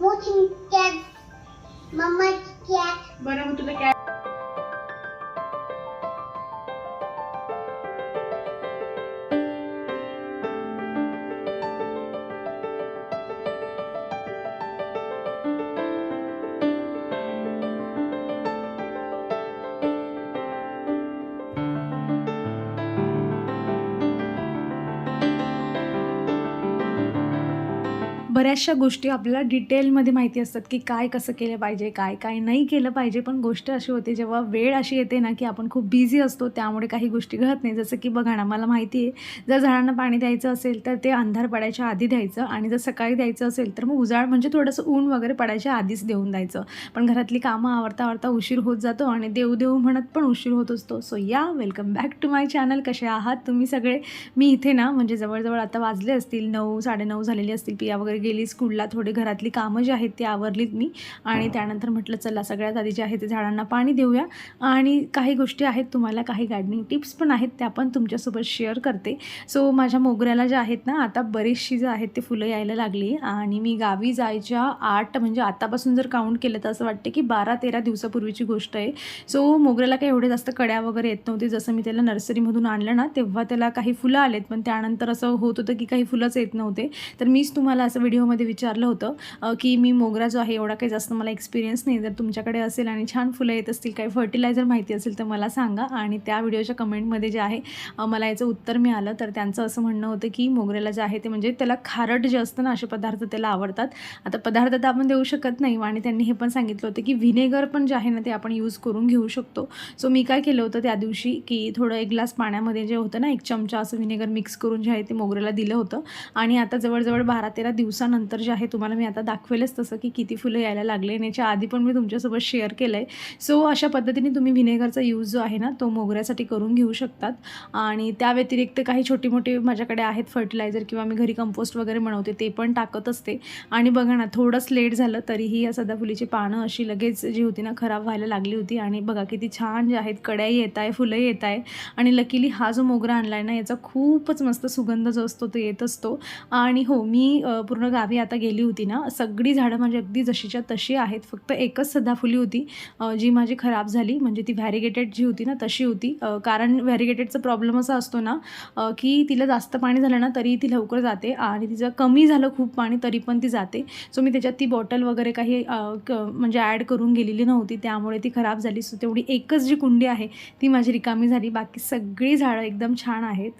watching cat. Mama's cat. बरं मग तुला कॅट बऱ्याचशा गोष्टी आपल्याला डिटेलमध्ये माहिती असतात की काय कसं केलं पाहिजे काय काय नाही केलं पाहिजे. पण गोष्ट अशी होते जेव्हा वेळ अशी येते ना की आपण खूप बिझी असतो त्यामुळे काही गोष्टी घडत नाही. जसं की बघा ना मला माहिती आहे जर झाडांना पाणी द्यायचं असेल तर ते अंधार पडायच्या आधी द्यायचं आणि जर सकाळी द्यायचं असेल तर मग उजाड म्हणजे थोडंसं ऊन वगैरे पडायच्या आधीच देऊन द्यायचं. पण घरातली कामं आवडता आवडता उशीर होत जातो आणि देऊ देऊ म्हणत पण उशीर होत असतो. सो या welcome back to my channel कसे आहात तुम्ही सगळे? मी इथे ना म्हणजे जवळजवळ आता वाजले असतील नऊ साडेनऊ झालेली असतील पिया वगैरे गेली. स्कूलला थोडी घरातली कामं जी आहेत ती आवरलीत मी. आणि त्यानंतर म्हटलं चला सगळ्यात आधी जे आहे ते झाडांना पाणी देऊया. आणि काही गोष्टी आहेत तुम्हाला काही गार्डनिंग टिप्स पण आहेत त्या पण तुमच्यासोबत शेअर करते. सो माझ्या मोगऱ्याला ज्या आहेत ना आता बरीचशी जे आहेत ते फुलं यायला लागली. आणि मी गावी जायच्या आठ म्हणजे आतापासून जर काउंट केलं तर असं वाटतं की बारा तेरा दिवसापूर्वीची गोष्ट आहे. सो मोगऱ्याला काही एवढे जास्त कड्या वगैरे येत नव्हते जसं मी त्याला नर्सरीमधून आणलं ना तेव्हा त्याला काही फुलं आलेत. पण त्यानंतर असं होत होतं की काही फुलंच येत नव्हते. तर मीच तुम्हाला असं व्हिडिओ व्हिडिओमध्ये विचारलं होतं की मी मोगरा जो आहे एवढा काही जास्त मला एक्सपिरियन्स नाही जर तुमच्याकडे असेल आणि छान फुलं येत असतील काही फर्टिलायझर माहिती असेल तर मला सांगा. आणि त्या व्हिडिओच्या कमेंटमध्ये जे आहे मला याचं उत्तर मिळालं. तर त्यांचं असं म्हणणं होतं की मोगऱ्याला जे आहे ते म्हणजे त्याला खारट जे असतं ना असे पदार्थ त्याला आवडतात. आता पदार्थ तर आपण देऊ शकत नाही आणि त्यांनी हे पण सांगितलं होतं की व्हिनेगर पण जे आहे ना ते आपण यूज करून घेऊ शकतो. सो मी काय केलं होतं त्या दिवशी की थोडं एक ग्लास पाण्यामध्ये जे होतं ना एक चमचा असं व्हिनेगर मिक्स करून जे आहे ते मोगऱ्याला दिलं होतं. आणि आता जवळजवळ बारा तेरा दिवसानंतर जे आहे तुम्हाला मी आता दाखवेलच तसं की किती फुलं यायला लागले आणि याच्या आधी पण मी तुमच्यासोबत शेअर केलं आहे सो अशा पद्धतीने तुम्ही व्हिनेगरचा यूज जो आहे ना तो मोगऱ्यासाठी करून घेऊ शकतात. आणि त्या व्यतिरिक्त काही छोटी मोठी माझ्याकडे आहेत फर्टिलायझर किंवा मी घरी कंपोस्ट वगैरे बनवते ते पण टाकत असते. आणि बघा ना थोडंच लेट झालं तरीही या सदाफुलीची पानं अशी लगेच जी होती ना खराब व्हायला लागली होती. आणि बघा किती छान जे आहेत कड्याही येत आहे फुलंही येत आहे आणि लकीली हा जो मोगरा आणला आहे ना याचा खूपच मस्त सुगंध जो असतो तो येत असतो. आणि हो मी पूर्ण गावी आता गेली होती ना सगळी झाडं म्हणजे अगदी जशीच्या तशी आहेत फक्त एकच सदाफुली होती जी माझी खराब झाली म्हणजे ती व्हॅरिगेटेड जी होती ना तशी होती. कारण व्हॅरिगेटेडचा प्रॉब्लेम असा असतो ना की तिला जास्त पाणी झालं ना तरी ती लवकर जाते आणि तिचं कमी झालं खूप पाणी तरी पण ती जाते. सो मी त्याच्यात ती बॉटल वगैरे काही क म्हणजे ॲड करून गेलेली नव्हती त्यामुळे ती खराब झाली. सो तेवढी एकच जी कुंडी आहे ती माझी रिकामी झाली. बाकी सगळी झाडं एकदम छान आहेत.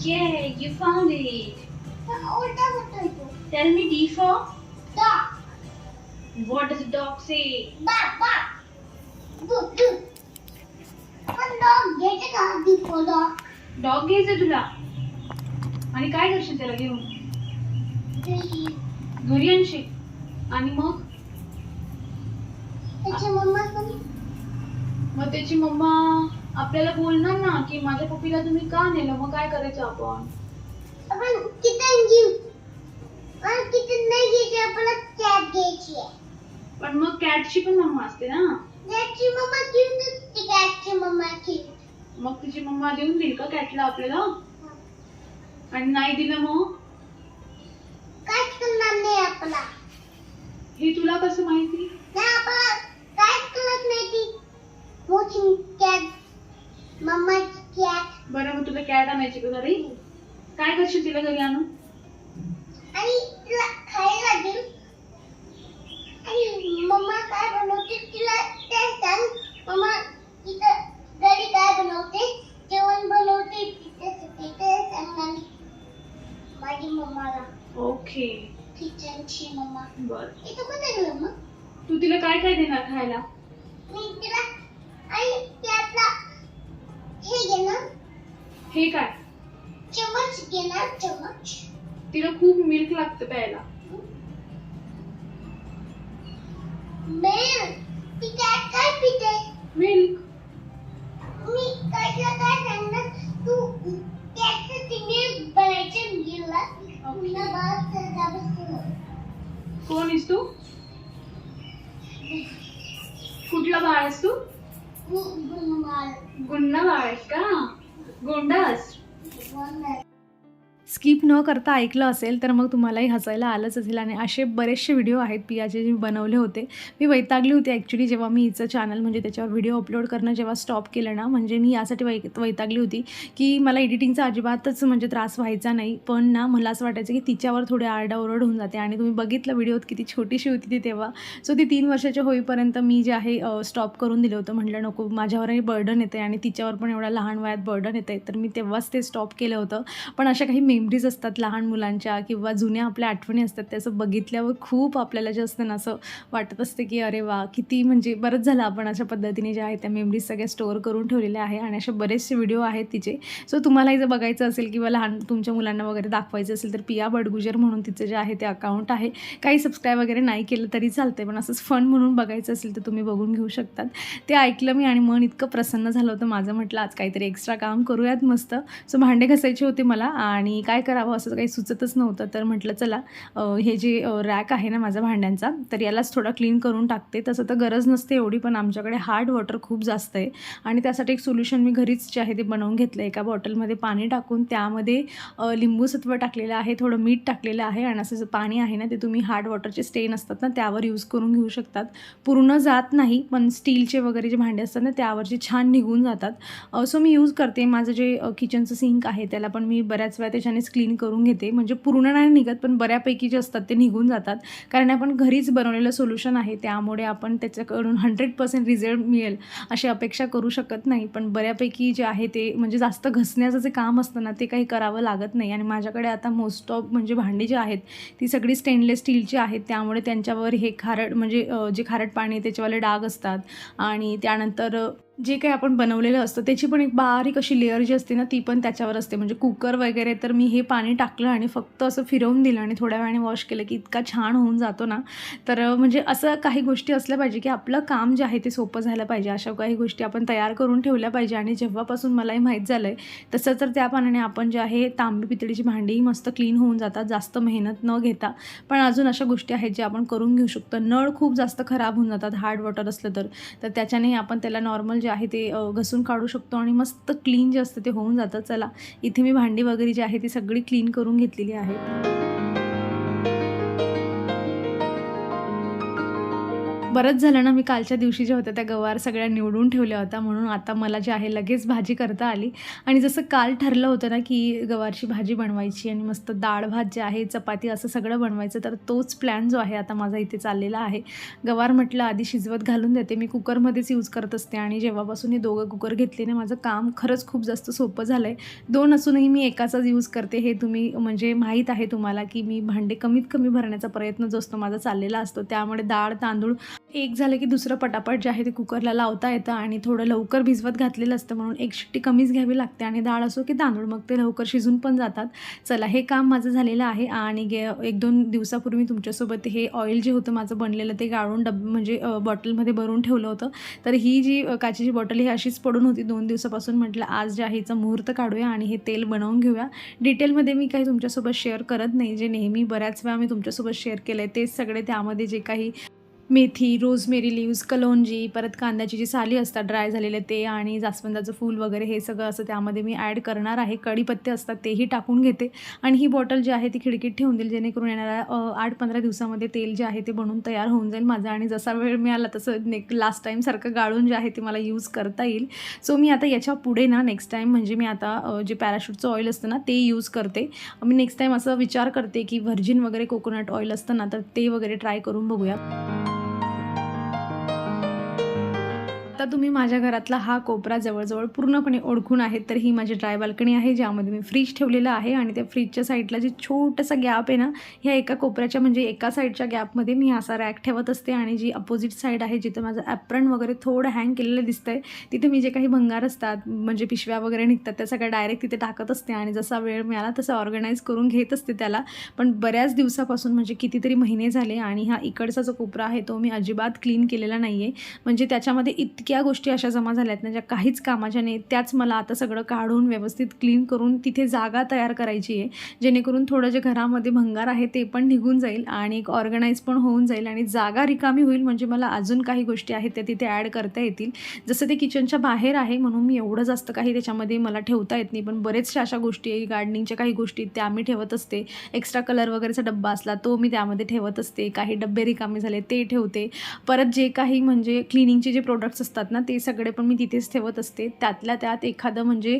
Yeah, you found it. The older what I. Tell me D for Dog. what does the dog say? Bark, घ्यायचं तुला. आणि काय करशील त्याला घेऊन. घरी आणशील. आणि मग? त्याची मम्मा मग त्याची मम्मा आपल्याला बोलणार ना की माझ्या पप्पीला तुम्ही का नेलं? मग काय करायचं आपण? आपण किटन घेऊ. पण किटन नाही घ्यायची आपल्याला कॅट घ्यायची आहे पण मग कॅटची पण मम्मा असते ना. कॅटची मम्मा घेऊन ती कॅटची मम्मा घेऊन. मग तिची मम्मा देऊन देईल का कॅटला आपल्याला? आणि नाही दिलं मग? काहीच करणार नाही आपला. हे तुला कसं माहिती? नाही आपला काहीच करत नाही ती. मोठी कॅट मम्मा कॅट बरं मग तुला कॅट आणायची का घरी? काय करशील तिला घरी आणून? आणि तिला खायला देऊ. आणि मम्मा काय बनवते तिला ते सांग मम्मा माझी मम्माला. ओके. किचनची मम्मा. बर. इथं कुठे गेलं मग? तू तिला काय काय देणार खायला? मी तिला आणि त्यातला हे घेणार. हे काय? चमच घेणार चमच तिला खूप मिल्क लागतं प्यायला. मेल ती कॅट काय पिते? मिल्क कोण इस तू कुठला बाळ आहेस तू गुन्हा बाळ आहेस का गोंडा स्किप न करता ऐकलं असेल तर मग तुम्हालाही हसायला आलंच असेल. आणि असे बरेचसे व्हिडिओ आहेत पियाचे जे मी बनवले होते. मी वैतागली होती ॲक्च्युली जेव्हा मी हिचं चॅनल म्हणजे त्याच्यावर व्हिडिओ अपलोड करणं जेव्हा स्टॉप केलं ना म्हणजे मी यासाठी वै वैतागली होती की मला एडिटिंगचा अजिबातच म्हणजे त्रास व्हायचा नाही. पण ना मला असं वाटायचं की तिच्यावर थोडी आरडाओरड होऊन जाते. आणि तुम्ही बघितलं व्हिडिओत किती छोटीशी होती ती तेव्हा. सो ती तीन वर्षाच्या होईपर्यंत मी जे आहे स्टॉप करून दिलं होतं. म्हटलं नको माझ्यावरही बर्डन येते आणि तिच्यावर पण एवढ्या लहान वयात बर्डन येते तर मी तेव्हाच ते स्टॉप केलं होतं. पण अशा काही मेमरीज असतात लहान मुलांच्या किंवा जुन्या आपल्या आठवणी असतात त्याचं बघितल्यावर खूप आपल्याला जे असतं ना असं वाटत असते की अरे वा किती म्हणजे बरंच झालं आपण अशा पद्धतीने ज्या आहेत त्या मेमरीज सगळ्या स्टोअर करून ठेवलेल्या आहे आणि असे बरेचसे व्हिडिओ आहेत तिचे. सो तुम्हालाही जर बघायचं असेल किंवा लहान तुमच्या मुलांना वगैरे दाखवायचं असेल तर पिया बडगुजर म्हणून तिचं जे आहे ते अकाउंट आहे. काही सबस्क्राईब वगैरे नाही केलं तरी चालते पण असंच फन म्हणून बघायचं असेल तर तुम्ही बघून घेऊ शकतात. ते ऐकलं मी आणि मन इतकं प्रसन्न झालं होतं माझं म्हटलं आज काहीतरी एक्स्ट्रा काम करूयात मस्त. सो भांडे घासायचे होते मला आणि काय करावं असं काही सुचतच नव्हतं. तर म्हटलं चला हे जे रॅक आहे ना माझा भांड्यांचा तर यालाच थोडा क्लीन करून टाकते. तसं तर गरज नसते एवढी पण आमच्याकडे हार्ड वॉटर खूप जास्त आहे. आणि त्यासाठी एक सोल्युशन मी घरीच जे आहे ते बनवून घेतलं. एका बॉटलमध्ये पाणी टाकून त्यामध्ये लिंबूसत्व टाकलेलं आहे थोडं मीठ टाकलेलं आहे आणि असं जे पाणी आहे ना ते तुम्ही हार्ड वॉटरचे स्टेन असतात ना त्यावर यूज करून घेऊ शकतात. पूर्ण जात नाही पण स्टीलचे वगैरे जे भांडे असतात ना त्यावरचे छान निघून जातात. सो मी यूज करते. माझं जे किचनचं सिंक आहे त्याला पण मी बऱ्याच वेळा त्याच्यानेच क्लीन करून घेते. म्हणजे पूर्ण नाही निघत पण बऱ्यापैकी जे असतात ते निघून जातात. कारण आपण घरीच बनवलेलं सोल्युशन आहे त्यामुळे आपण त्याच्याकडून हंड्रेड पर्सेंट रिझल्ट मिळेल अशी अपेक्षा करू शकत नाही. पण बऱ्यापैकी जे आहे ते म्हणजे जास्त घसण्याचं जे काम असतं ना ते काही करावं लागत नाही. आणि माझ्याकडे आता मोस्ट ऑफ म्हणजे भांडी जी आहेत ती सगळी स्टेनलेस स्टीलची आहेत. त्यामुळे त्यांच्यावर हे खारट म्हणजे जे खारट पाणी आहे त्याच्यावाले डाग असतात. आणि त्यानंतर जे काही आपण बनवलेलं असतं त्याची पण एक बारीक अशी लेअर जी असते ना ती पण त्याच्यावर असते. म्हणजे कुकर वगैरे तर मी हे पाणी टाकलं आणि फक्त असं फिरवून दिलं आणि थोड्या वेळाने वॉश केलं की इतका छान होऊन जातो ना. तर म्हणजे असं काही गोष्टी असल्या पाहिजे की आपलं काम जे आहे ते सोपं झालं पाहिजे. अशा काही गोष्टी आपण तयार करून ठेवल्या पाहिजे आणि जेव्हापासून मलाही माहीत झालं आहे तसं तर त्या पाण्याने आपण जे आहे तांबी पितळीची भांडीही मस्त क्लीन होऊन जातात. जास्त मेहनत न घेता. पण अजून अशा गोष्टी आहेत ज्या आपण करून घेऊ शकतो. नळ खूप जास्त खराब होऊन जातात. हार्ड वॉटर असलं तर. तर त्याच्याने आपण त्याला नॉर्मल जे आहे ते घसून काढू शकतो आणि मस्त क्लीन जे असतं ते होऊन जातं. चला इथे मी भांडी वगैरे जी आहे ती सगळी क्लीन करून घेतलेली आहेत. बरंच झालं ना मी कालच्या दिवशी ज्या होत्या त्या गवार सगळ्या निवडून ठेवल्या होत्या म्हणून आता मला जे आहे लगेच भाजी करता आली. आणि जसं काल ठरलं होतं ना की गवारची भाजी बनवायची आणि मस्त डाळ भात जे आहे चपाती असं सगळं बनवायचं तर तोच प्लॅन जो आहे आता माझा इथे चाललेला आहे. गवार म्हटलं आधी शिजवत घालून देते मी कुकरमध्येच यूज करत असते आणि जेव्हापासून हे दोघं कुकर घेतले ना माझं काम खरंच खूप जास्त सोपं झालं आहे दोन असूनही मी एकाचाच यूज करते हे तुम्ही म्हणजे माहीत आहे तुम्हाला की मी भांडे कमीत कमी भरण्याचा प्रयत्न जो असतो माझा चाललेला असतो त्यामुळे डाळ तांदूळ एक झालं की दुसरं पटापट जे आहे ते कुकरला लावता येतं आणि थोडं लवकर भिजवत घातलेलं असतं म्हणून एक शिट्टी कमीच घ्यावी लागते आणि डाळ असो की तांदूळ मग ते लवकर शिजून पण जातात. चला हे काम माझं झालेलं आहे आणि गे एक दोन दिवसापूर्वी तुमच्यासोबत हे ऑइल जे होतं माझं बनलेलं ते गाळून डब म्हणजे बॉटलमध्ये भरून ठेवलं होतं. तर ही जी काचेची बॉटल ही अशीच पडून होती. दोन दिवसापासून म्हटलं आज जे आहे हिचं मुहूर्त काढूया आणि हे तेल बनवून घेऊया. डिटेलमध्ये मी काही तुमच्यासोबत शेअर करत नाही. जे नेहमी बऱ्याच वेळा मी तुमच्यासोबत शेअर केलं आहे तेच सगळे त्यामध्ये जे काही मेथी रोजमेरी लिव्ज कलोंजी परत कांद्याची जी साली असतात ड्राय झालेले ते आणि जास्वंदाचं फूल वगैरे हे सगळं असं त्यामध्ये मी ॲड करणार आहे. कढीपत्ते असतात तेही टाकून घेते. आणि ही बॉटल जी आहे ती खिडकीत ठेवून देईल जेणेकरून येणाऱ्या आठ पंधरा दिवसामध्ये तेल जे आहे ते बनून तयार होऊन जाईल माझं. आणि जसा वेळ मिळाला तसं नेक लास्ट टाईमसारखं गाळून जे आहे ते मला यूज करता येईल. सो मी आता याच्यापुढे ना नेक्स्ट टाईम म्हणजे मी आता जे पॅराशूटचं ऑइल असतं ना ते यूज करते. मी नेक्स्ट टाईम असं विचार करते की व्हर्जिन वगैरे कोकोनट ऑइल असतं ना तर ते वगैरे ट्राय करून बघूया. आता तुम्ही माझ्या घरातला हा कोपरा जवळजवळ पूर्णपणे ओळखून आहेत तर ही माझी ड्राय बाल्कनी आहे ज्यामध्ये मी फ्रीज ठेवलेलं आहे आणि त्या फ्रीजच्या साईडला जे छोटासा गॅप आहे ना ह्या एका कोपऱ्याच्या म्हणजे एका साईडच्या गॅपमध्ये मी असा रॅक ठेवत असते आणि जी अपोजिट साईड आहे जिथं माझं ॲप्रन वगैरे थोडं हँग केलेलं दिसतं आहे तिथे मी जे काही भंगार असतात म्हणजे पिशव्या वगैरे निघतात त्या सगळ्या डायरेक्ट तिथे टाकत असते आणि जसा वेळ मिळाला तसं ऑर्गनाईज करून घेत असते त्याला. पण बऱ्याच दिवसापासून म्हणजे कितीतरी महिने झाले आणि हा इकडचा जो कोपरा आहे तो मी अजिबात क्लीन केलेला नाही आहे म्हणजे त्याच्यामध्ये इतकी इतक्या गोष्टी अशा जमा झाल्या आहेत ना ज्या काहीच कामाच्या नाही त्याच मला आता सगळं काढून व्यवस्थित क्लीन करून तिथे जागा तयार करायची आहे. जेणेकरून थोडं जे घरामध्ये भंगार आहे ते पण निघून जाईल आणि एक ऑर्गनाईज पण होऊन जाईल आणि जागा रिकामी होईल म्हणजे मला अजून काही गोष्टी आहेत त्या तिथे ॲड करता येतील. जसं ते किचनच्या बाहेर आहे म्हणून मी एवढं जास्त काही त्याच्यामध्ये मला ठेवता येत नाही. पण बरेचशा अशा गोष्टी आहे गार्डनिंगच्या काही गोष्टी आहेत, त्या मी ठेवत असते. एक्स्ट्रा कलर वगैरेचा डब्बा असला तो मी त्यामध्ये ठेवत असते. काही डब्बे रिकामे झाले ते ठेवते. परत जे काही म्हणजे क्लिनिंगचे जे प्रोडक्ट्स असतात ना ते सगळे पण मी तिथेच ठेवत असते. त्यातल्या त्यात एखादं म्हणजे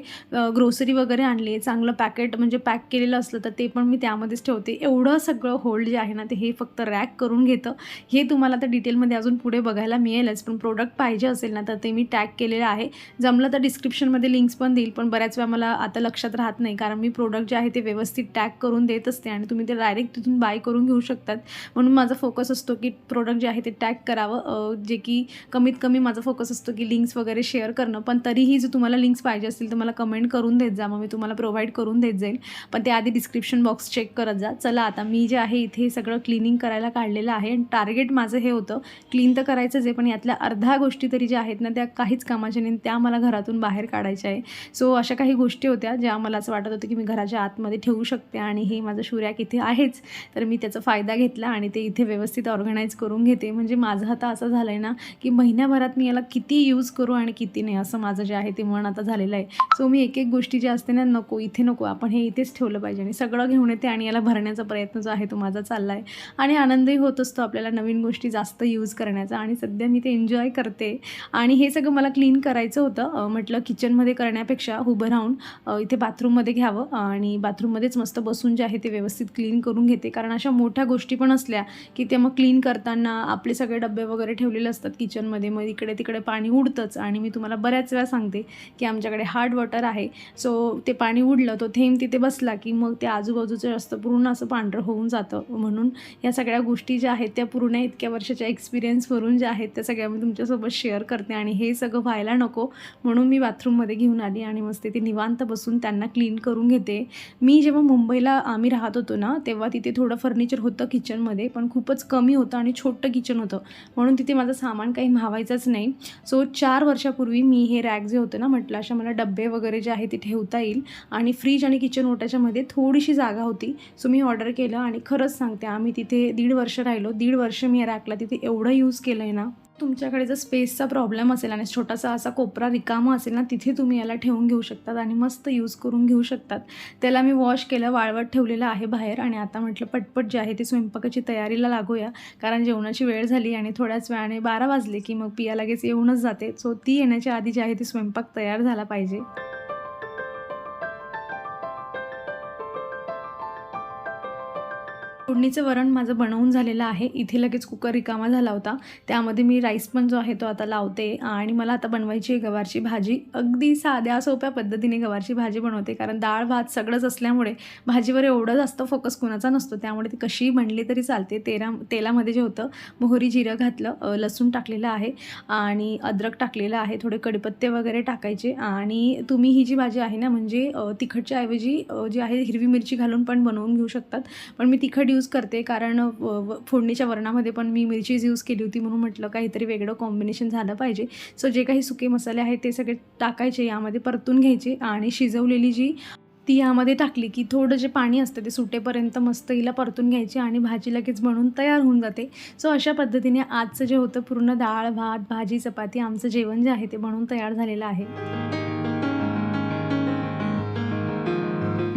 ग्रोसरी वगैरे आणली आहे चांगलं पॅकेट म्हणजे पॅक केलेलं असलं तर ते पण मी त्यामध्येच ठेवते. एवढं सगळं होल्ड जे आहे ना ते हे फक्त रॅक करून घेतं. हे तुम्हाला तर डिटेलमध्ये अजून पुढे बघायला मिळेलच पण प्रोडक्ट पाहिजे असेल ना तर ते मी टॅग केलेलं आहे. जमलं तर डिस्क्रिप्शनमध्ये लिंक्स पण देईल पण बऱ्याच वेळा मला आता लक्षात राहत नाही कारण मी प्रोडक्ट जे आहे ते व्यवस्थित टॅग करून देत असते आणि तुम्ही ते डायरेक्ट तिथून बाय करून घेऊ शकतात. म्हणून माझा फोकस असतो की प्रोडक्ट जे आहे ते टॅग करावं. जे की कमीत कमी माझा फोकस असतो की लिंक्स वगैरे शेअर करणं पण तरीही जर तुम्हाला लिंक्स पाहिजे असतील तर मला कमेंट करून देत जा. मग मी तुम्हाला प्रोव्हाइड करून देत जाईल. पण ते आधी डिस्क्रिप्शन बॉक्स चेक करत जा. चला आता मी जे आहे इथे सगळं क्लिनिंग करायला काढलेलं आहे आणि टार्गेट माझं हे होतं क्लीन तर करायचंच आहे पण यातल्या अर्ध्या गोष्टी तरी ज्या आहेत ना त्या काहीच कामाच्या नाही. त्या मला घरातून बाहेर काढायच्या आहे. सो अशा काही गोष्टी होत्या ज्या मला असं वाटत होतं की मी घराच्या आतमध्ये ठेवू शकते आणि हे माझं शुर्याक इथे आहेच. तर मी त्याचा फायदा घेतला आणि ते इथे व्यवस्थित ऑर्गनाईज करून घेते. म्हणजे माझं आता असं झालं आहे ना की महिन्याभरात मी याला किती यूज करू आणि किती नाही असं माझं जे आहे ते मन आता झालेलं आहे. सो मी एक एक गोष्टी ज्या असते ना नको इथे नको आपण हे इथेच ठेवलं पाहिजे आणि सगळं घेऊन येते आणि याला भरण्याचा प्रयत्न जो आहे तो माझा चालला आहे आणि आनंदही होत असतो आपल्याला नवीन गोष्टी जास्त यूज करण्याचा आणि सध्या मी ते एन्जॉय करते. आणि हे सगळं मला क्लीन करायचं होतं. म्हटलं किचनमध्ये करण्यापेक्षा उभं राहून इथे बाथरूममध्ये घ्यावं आणि बाथरूममध्येच मस्त बसून जे आहे ते व्यवस्थित क्लीन करून घेते. कारण अशा मोठ्या गोष्टी पण असल्या की ते मग क्लीन करताना आपले सगळे डबे वगैरे ठेवलेले असतात किचनमध्ये मग इकडे तिकडे पाणी उडतंच. आणि मी तुम्हाला बऱ्याच वेळा सांगते की आमच्याकडे हार्ड वॉटर आहे. सो ते पाणी उडलं तो थेंब तिथे बसला की मग ते आजूबाजूचं जास्त पूर्ण असं पांढरं होऊन जातं. म्हणून या सगळ्या गोष्टी ज्या आहेत त्या पूर्ण इतक्या वर्षाच्या एक्सपिरियन्सवरून ज्या आहेत त्या सगळ्या मी तुमच्यासोबत शेअर करते. आणि हे सगळं व्हायला नको. म्हणून मी बाथरूममध्ये घेऊन आली आणि मस्त ते निवांत बसून त्यांना क्लीन करून घेते. मी जेव्हा मुंबईला आम्ही राहत होतो ना तेव्हा तिथे थोडं फर्निचर होतं किचनमध्ये पण खूपच कमी होतं आणि छोटं किचन होतं. म्हणून तिथे माझं सामान काही म्हावायचंच नाही. सो चार वर्षापूर्वी मी हे रॅक जे होतं ना म्हटलं अशा मला डब्बे वगैरे जे आहे ते ठेवता येईल. आणि फ्रीज आणि किचन ओट्याच्यामध्ये थोडीशी जागा होती. सो मी ऑर्डर केलं आणि खरंच सांगते आम्ही तिथे दीड वर्ष राहिलो. दीड वर्ष मी या रॅकला तिथे एवढं यूज केलं आहे ना तुमच्याकडे जर स्पेसचा प्रॉब्लेम असेल आणि छोटासा असा कोपरा रिकामा असेल ना तिथे तुम्ही याला ठेवून घेऊ शकतात आणि मस्त यूज करून घेऊ शकतात. त्याला मी वॉश केलं वाळवट ठेवलेलं आहे बाहेर आणि आता म्हटलं पटपट जे आहे ते स्वयंपाकाची तयारीला लागूया. कारण जेवणाची वेळ झाली आणि थोड्याच वेळाने बारा वाजले की मग पिया लगेच येऊनच जाते. सो ती येण्याच्या आधी जे आहे ते स्वयंपाक तयार झाला पाहिजे. फोडणीचं वरण माझं बनवून झालेलं आहे. इथे लगेच कुकर रिकामा झाला होता. त्यामध्ये मी राईस पण जो आहे तो आता लावते आणि मला आता बनवायची आहे गवारची भाजी. अगदी साध्या सोप्या पद्धतीने गवारची भाजी बनवते कारण डाळ भात सगळंच असल्यामुळे भाजीवर एवढं जास्त फोकस कुणाचा नसतो. त्यामुळे ती कशीही बनली तरी चालते. तेरा तेलामध्ये जे होतं मोहरी जिरं घातलं लसूण टाकलेलं आहे आणि अद्रक टाकलेलं आहे. थोडे कडीपत्ते वगैरे टाकायचे आणि तुम्ही ही जी भाजी आहे ना म्हणजे तिखटच्या ऐवजी जी आहे हिरवी मिरची घालून पण बनवून घेऊ शकतात. पण मी तिखट यूज करते. कारण व- फोडणीच्या वरणामध्ये पण मी मिरचीज यूज केली होती म्हणून म्हटलं काहीतरी वेगळं कॉम्बिनेशन झालं पाहिजे. सो जे काही सुके मसाले आहेत ते सगळे टाकायचे यामध्ये परतून घ्यायचे आणि शिजवलेली जी ती यामध्ये टाकली की थोडं जे पाणी असतं ते सुटेपर्यंत मस्त हिला परतून घ्यायची आणि भाजी लगेच बनवून तयार होऊन जाते. सो अशा पद्धतीने आजचं जे होतं पूर्ण डाळ भात भाजी चपाती आमचं जेवण जे आहे ते बनवून तयार झालेलं आहे.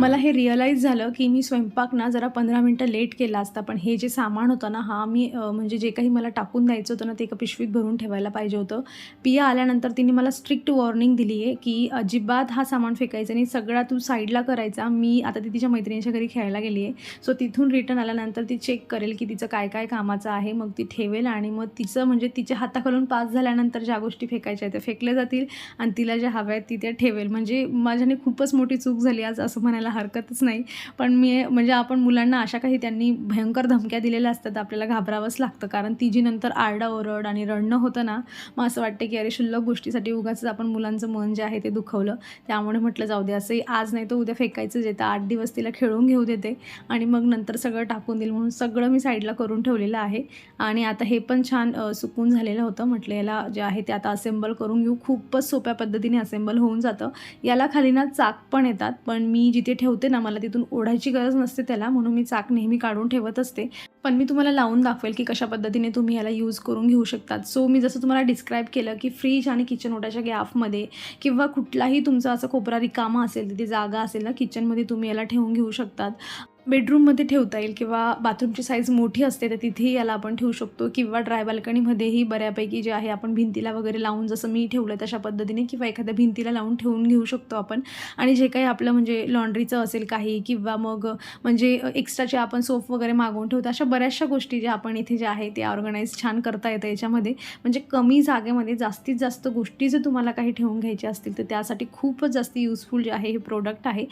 मला हे रिअलाईज झालं की मी स्वयंपाक ना जरा पंधरा मिनटं लेट केला असता पण हे जे सामान होतं ना हा मी म्हणजे जे काही मला टाकून द्यायचं होतं ना ते एका पिशवीत भरून ठेवायला पाहिजे होतं. पिया आल्यानंतर तिने मला स्ट्रिक्ट वॉर्निंग दिली आहे की अजिबात हा सामान फेकायचा आणि सगळा तू साईडला करायचा. मी आता ती तिच्या मैत्रिणीच्या घरी खेळायला गेली आहे. सो तिथून रिटर्न आल्यानंतर ती चेक करेल की तिचं काय काय कामाचं आहे. मग ती ठेवेल आणि मग तिचं म्हणजे तिच्या हाताखालून पास झाल्यानंतर ज्या गोष्टी फेकायच्या आहेत त्या फेकल्या जातील आणि तिला ज्या हव्या आहेत ती त्या ठेवेल. म्हणजे माझ्याने खूपच मोठी चूक झाली आज असं म्हणायला हरकतच नाही. पण मी म्हणजे आपण मुलांना अशा काही त्यांनी भयंकर धमक्या दिलेल्या असतात आपल्याला घाबरावंच लागतं. कारण ती जी नंतर आरडाओरड आणि रडणं होतं ना मग असं वाटतं की अरे शुल्लक गोष्टीसाठी उगाच आपण मुलांचं मन जे आहे ते दुखवलं. त्यामुळे म्हटलं जाऊ दे असंही आज नाही तर उद्या फेकायचंच येतं आठ दिवस तिला खेळून घेऊ देते. आणि मग नंतर सगळं टाकून देईल म्हणून सगळं मी साईडला करून ठेवलेलं आहे. आणि आता हे पण छान सुकून झालेलं होतं. म्हटलं याला जे आहे ते आता असेंबल करून घेऊ. खूपच सोप्या पद्धतीने असेंबल होऊन जातं. याला खाली ना चाक पण येतात. पण मी जिथे ठेवते ना मला तिथून ओढायची गरज नसते त्याला म्हणून मी चाक नेहमी काढून ठेवत असते. पण मी तुम्हाला लावून दाखवेल की कशा पद्धतीने तुम्ही याला यूज करून घेऊ शकतात. सो मी जसं तुम्हाला डिस्क्राईब केलं की फ्रीज आणि किचन ओटाच्या गॅफमध्ये किंवा कुठलाही तुमचा असं कोपरा रिकामा असेल तिथे जागा असेल ना किचनमध्ये तुम्ही याला ठेवून घेऊ शकतात. बेडरूममध्ये ठेवता येईल किंवा बाथरूमची साईज मोठी असते तर तिथेही याला आपण ठेवू शकतो किंवा ड्राय बाल्कनीमध्येही बऱ्यापैकी जे आहे आपण भिंतीला वगैरे लावून जसं मी ठेवलं तशा पद्धतीने किंवा एखाद्या भिंतीला लावून ठेवून घेऊ शकतो आपण. आणि जे काही आपलं म्हणजे लॉन्ड्रीचं असेल काही किंवा मग म्हणजे एक्स्ट्राचे आपण सोफ वगैरे मागवून ठेवतो अशा बऱ्याचशा गोष्टी ज्या आपण इथे ज्या आहे ते ऑर्गनाईज छान करता येतं याच्यामध्ये. म्हणजे कमी जागेमध्ये जास्तीत जास्त गोष्टी जर तुम्हाला काही ठेवून घ्यायच्या असतील तर त्यासाठी खूपच जास्त युजफुल जे आहे हे प्रोडक्ट आहे.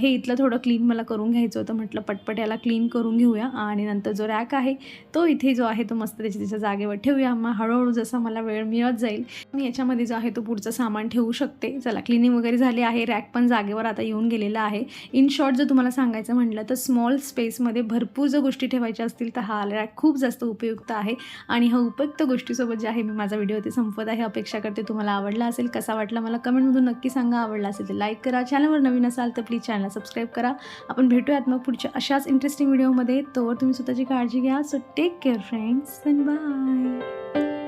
हे इथलं थोडं क्लीन मला करून घ्यायचं होतं म्हटलं पटपट याला क्लीन करून घेऊया. आणि नंतर जो रॅक आहे तो इथे जो आहे तो मस्त त्याच्या त्याच्या जागेवर ठेवूया. मग हळूहळू जसा मला वेळ मिळत जाईल मी याच्यामध्ये जो आहे तो पुढचं सामान ठेवू शकते. चला क्लिनिंग वगैरे झाली आहे. रॅक पण जागेवर आता येऊन गेलेला आहे. इन शॉर्ट जर तुम्हाला सांगायचं म्हटलं तर स्मॉल स्पेसमध्ये भरपूर जर गोष्टी ठेवायच्या असतील तर हा रॅक खूप जास्त उपयुक्त आहे. आणि ह्या उपयुक्त गोष्टीसोबत जे आहे मी माझा व्हिडिओ ते संपत आहे. अपेक्षा करते तुम्हाला आवडला असेल कसा वाटला मला कमेंटमधून नक्की सांगा. आवडला असेल तर लाईक करा. चॅनलवर नवीन असाल तर प्लीज चॅनल सबस्क्राईब करा. आपण भेटूयात मग पुढच्या अशाच इंटरेस्टिंग व्हिडिओमध्ये तोवर तुम्ही स्वतःची काळजी घ्या. So take care friends and bye